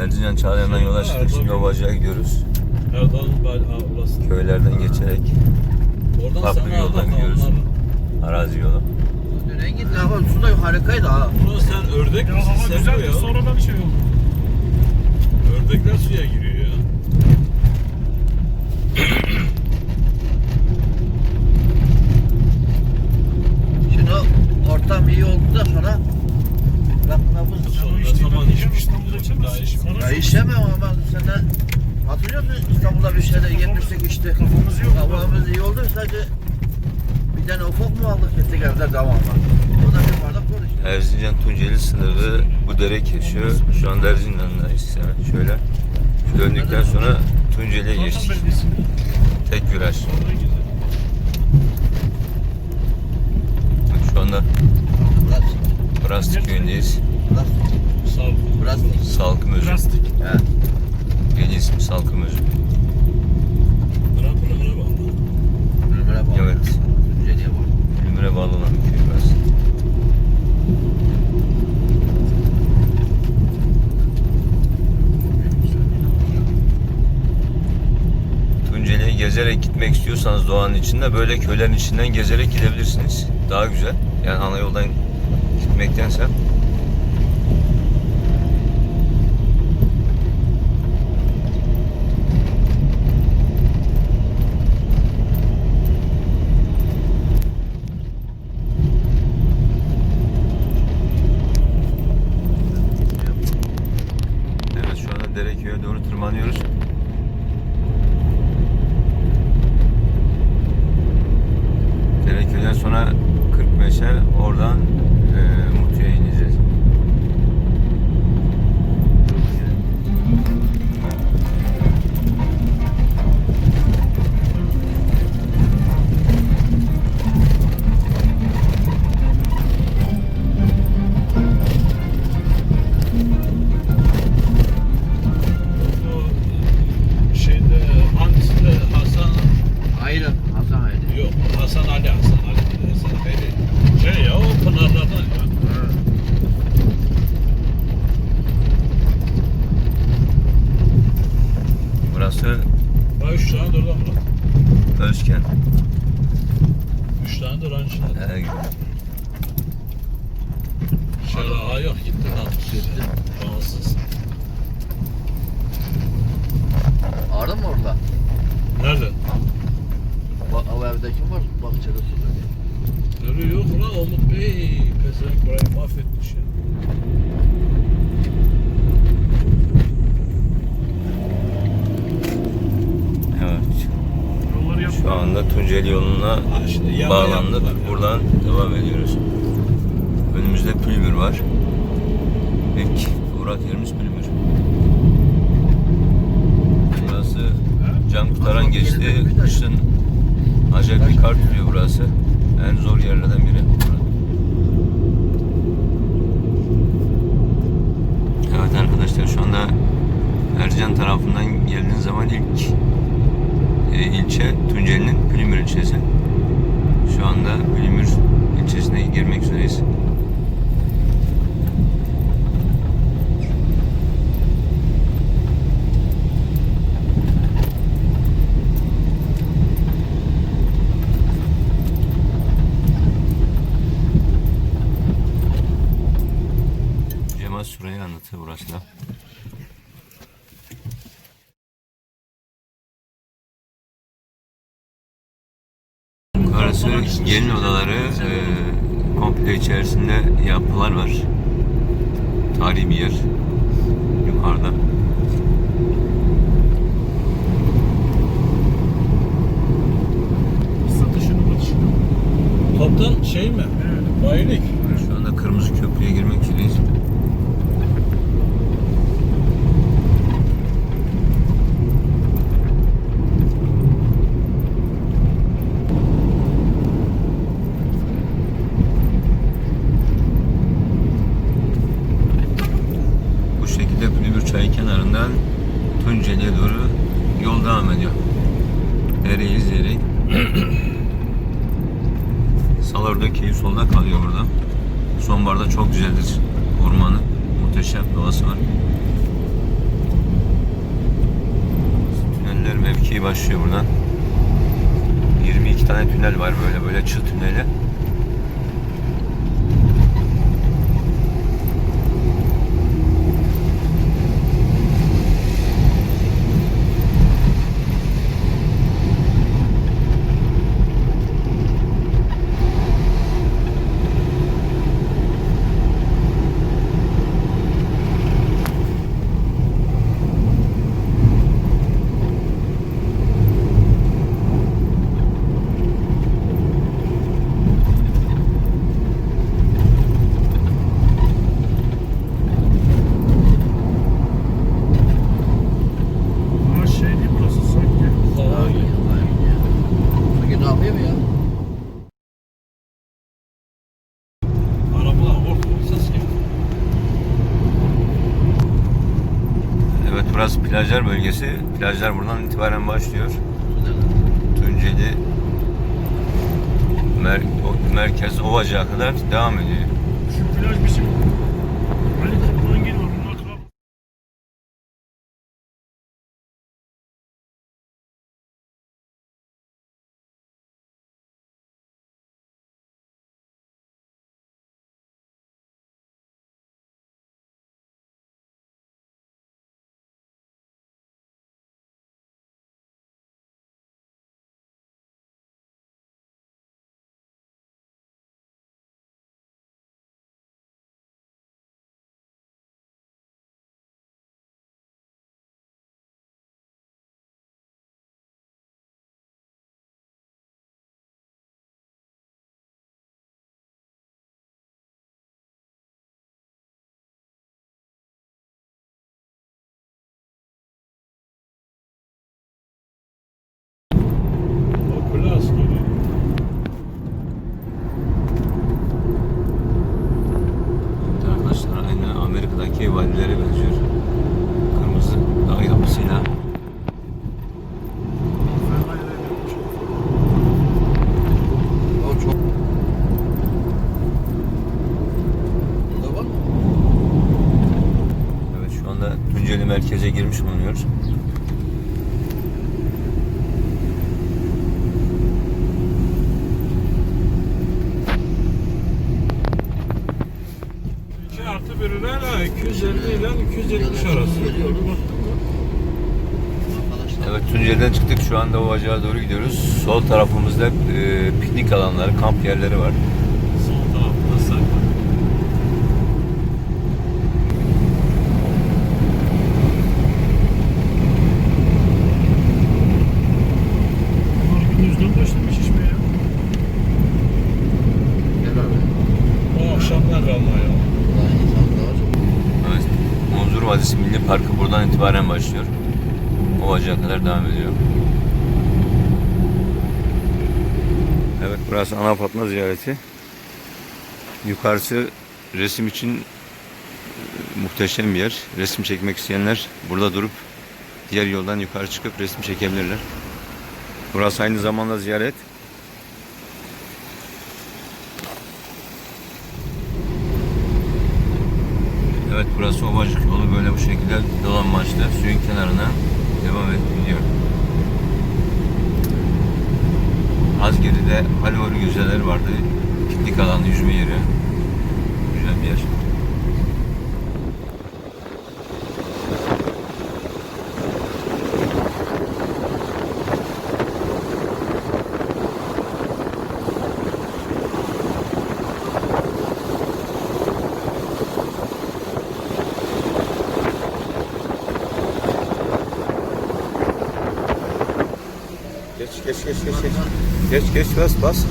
Erzincan Çağlayan'dan yola çıktık. Şimdi Ovacık'a gidiyoruz. Köylerden geçerek Oradan Farklı sana bir yoldan gidiyoruz. arazi yolu. Dönen git lan su da harikaydı ha. Ulan sen ördek Ya misin? Sen bu güzeldi ya. sonradan şey oldu. Ördekler suya giriyor ya. Şimdi ortam iyi olduktan sonra Ne içtiğinden zaman. Sana Ya içemem ama senden hatırlıyor musun İstanbul'da bir şeyler yemiştik işte. Kafamız yok. Kafamız iyi oldu sadece bir tane ufak mı aldık gittik evde devamlı. O da bir bardak var işte. Erzincan Tunceli sınırı bu dere kesiyor. Şu anda Erzincan'dayız. Yani şöyle döndükten sonra Tunceli'ye geçtik. Tek viraj. Şu anda Brastik köyündeyiz. ol. biraz. Salkım Özü. Plastik. He. Yeni ismi Salkım Özü. Bağlı. Evet. Tunceli'ye bağlı. Ülmür'e bağlı olan bir köy burası. Tunceli'ye gezerek gitmek istiyorsanız doğanın içinde böyle köylerin içinden gezerek gidebilirsiniz. Daha güzel. Yani ana yoldan gitmektense. Evet Burası Bak üç tane dur lan bura. Özken. Üç tane dur rançında. Ee, Şöyle aa yok gitti lan. Gitti. Bağımsız. Ağrı mı orada? Nerede? Bak o evde kim var? Bahçede su. Öyle yok lan Umut Bey. Pezevenk burayı mahvetmiş ya. evet. Yolları yaptık. Şu anda Tunceli yoluna yama bağlandık. Buradan devam ediyoruz. Önümüzde Pülmür var. İlk uğrak yerimiz Pülmür. Burası can kurtaran geçti. Kışın acayip bir kar tutuyor burası. En zor yerlerden biri. Evet arkadaşlar şu anda Ercan tarafından geldiğiniz zaman ilk e, ilçe Tunceli'nin Pülümür ilçesi. Şu anda Pülümür ilçesine girmek üzereyiz. Cemal Süreyi anlatıyor burası da. Burası gelin odaları e, komple içerisinde yapılar var. Tarihi bir yer. Yukarıda. Satışını batışını. Toptan şey mi? Bayilik. Şu anda Kırmızı 22 başlıyor buradan. 22 tane tünel var böyle böyle çığ tüneli. Plajlar bölgesi. Plajlar buradan itibaren başlıyor. Tunceli mer merkez Ovacı'ya kadar devam ediyor. Şu plaj bizim. Ali Kapı'nın geliyor. Bunun akrabı. O klas gibi. Evet arkadaşlar aynı Amerika'daki vadilere benziyor. Kırmızı dağ yapısıyla. Fena yere gelmiş. O çok. Burada var mı? Evet şu anda Merkeze girmiş bulunuyoruz. Artı birine 250 ile 270 arası. Evet Tunceli'den çıktık şu anda Ovacık'a doğru gidiyoruz. Sol tarafımızda e, piknik alanları, kamp yerleri var. Başlamış içmeye. Gel abi. O akşamlar kalma ya. Daha insan daha çok. Evet, Munzur Vadisi Milli Parkı buradan itibaren başlıyor. Ovacık'a kadar devam ediyor. Evet burası Ana Fatma ziyareti. Yukarısı resim için e, muhteşem bir yer. Resim çekmek isteyenler burada durup diğer yoldan yukarı çıkıp resim çekebilirler. Burası aynı zamanda ziyaret. Evet burası Ovacık yolu böyle bu şekilde dolanmaçlı suyun kenarına devam edip. Az geride Halvori güzeller vardı. Piknik alanı, yüzme yeri. Güzel bir yer. Geç geç geç geç geç. Bas bas.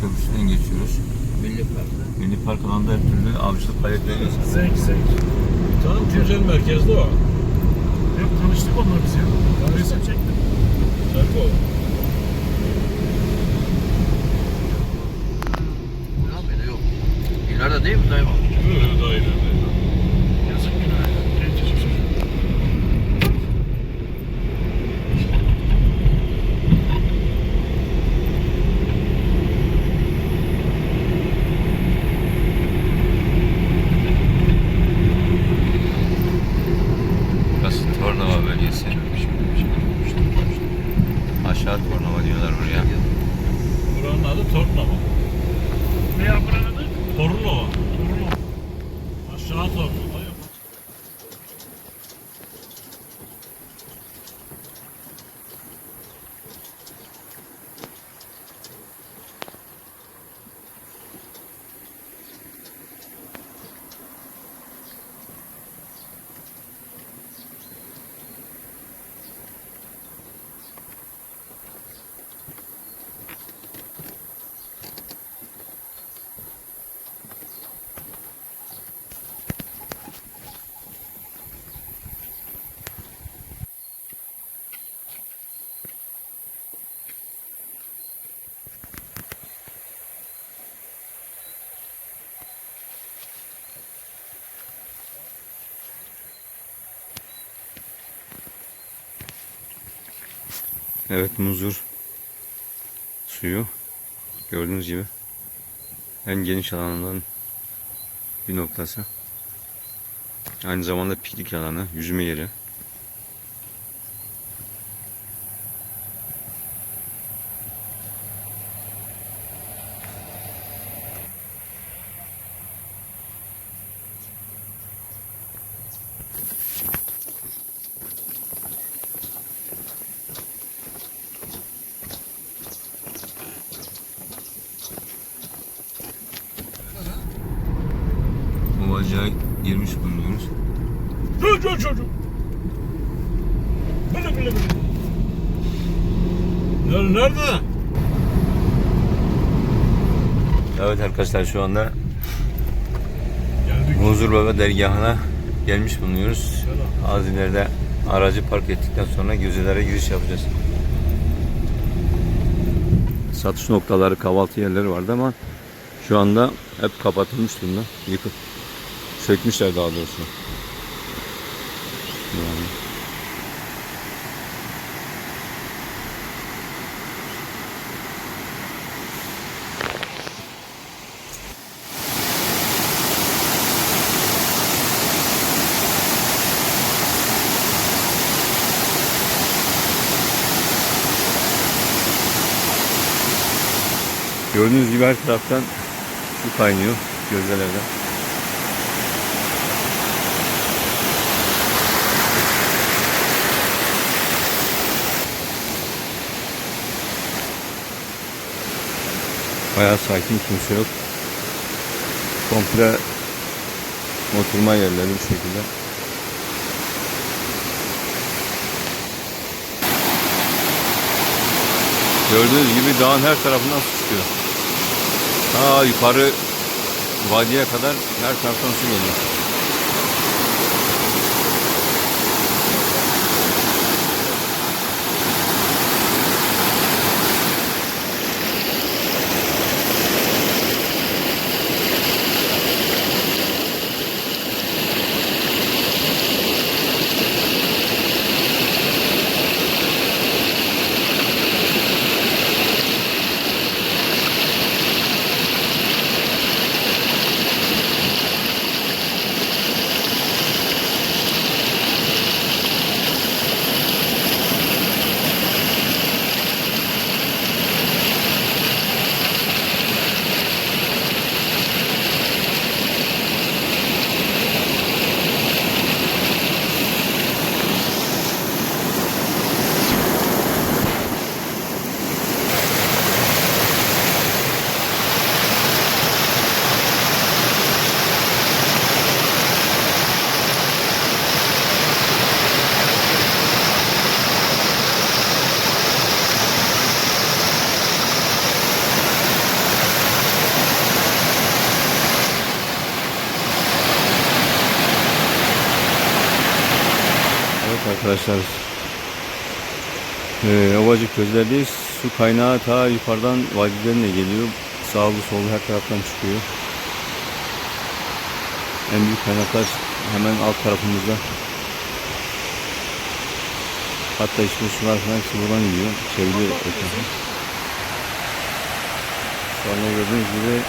Köprüsü'nden geçiyoruz. Milli Park'ta. Milli Park alanında her faaliyetleri Zevk zevk. Tam Tuncel merkezde o. Hep tanıştık onlar biz ya. Resim çektim. Tabii o. Yok. İleride değil mi dayım? Öyle daha Evet muzur suyu gördüğünüz gibi en geniş alanından bir noktası. Aynı zamanda piknik alanı, yüzme yeri. Ovacağa girmiş bulunuyoruz. Çocuk. Bile bile bile. Nerede? Evet arkadaşlar şu anda Geldik. Muzur Baba dergahına gelmiş bulunuyoruz. Selam. Az ileride aracı park ettikten sonra gözelere giriş yapacağız. Satış noktaları, kahvaltı yerleri vardı ama şu anda hep kapatılmış durumda. Yıkıp sökmüşler daha doğrusu. Yani. Gördüğünüz gibi her taraftan su kaynıyor gözdelerden. Bayağı sakin kimse yok. Komple oturma yerleri bu şekilde. Gördüğünüz gibi dağın her tarafından su çıkıyor. Ta yukarı vadiye kadar her taraftan su geliyor. Arkadaşlar. Ee, Ovacık gözlerdeyiz. Su kaynağı ta yukarıdan vadilerine geliyor. Sağlı sollu her taraftan çıkıyor. En büyük kaynaklar hemen alt tarafımızda. Hatta işte sular falan hepsi buradan gidiyor. Çeviriyor etrafı. Anda gördüğünüz gibi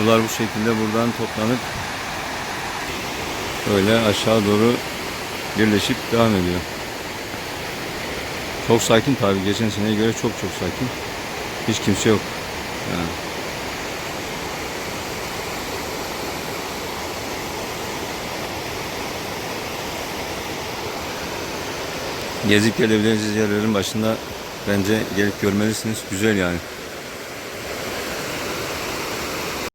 sular bu şekilde buradan toplanıp öyle aşağı doğru birleşip devam ediyor. Çok sakin tabii. Geçen seneye göre çok çok sakin. Hiç kimse yok. Yani. Gezip gelebileceğiniz yerlerin başında bence gelip görmelisiniz. Güzel yani.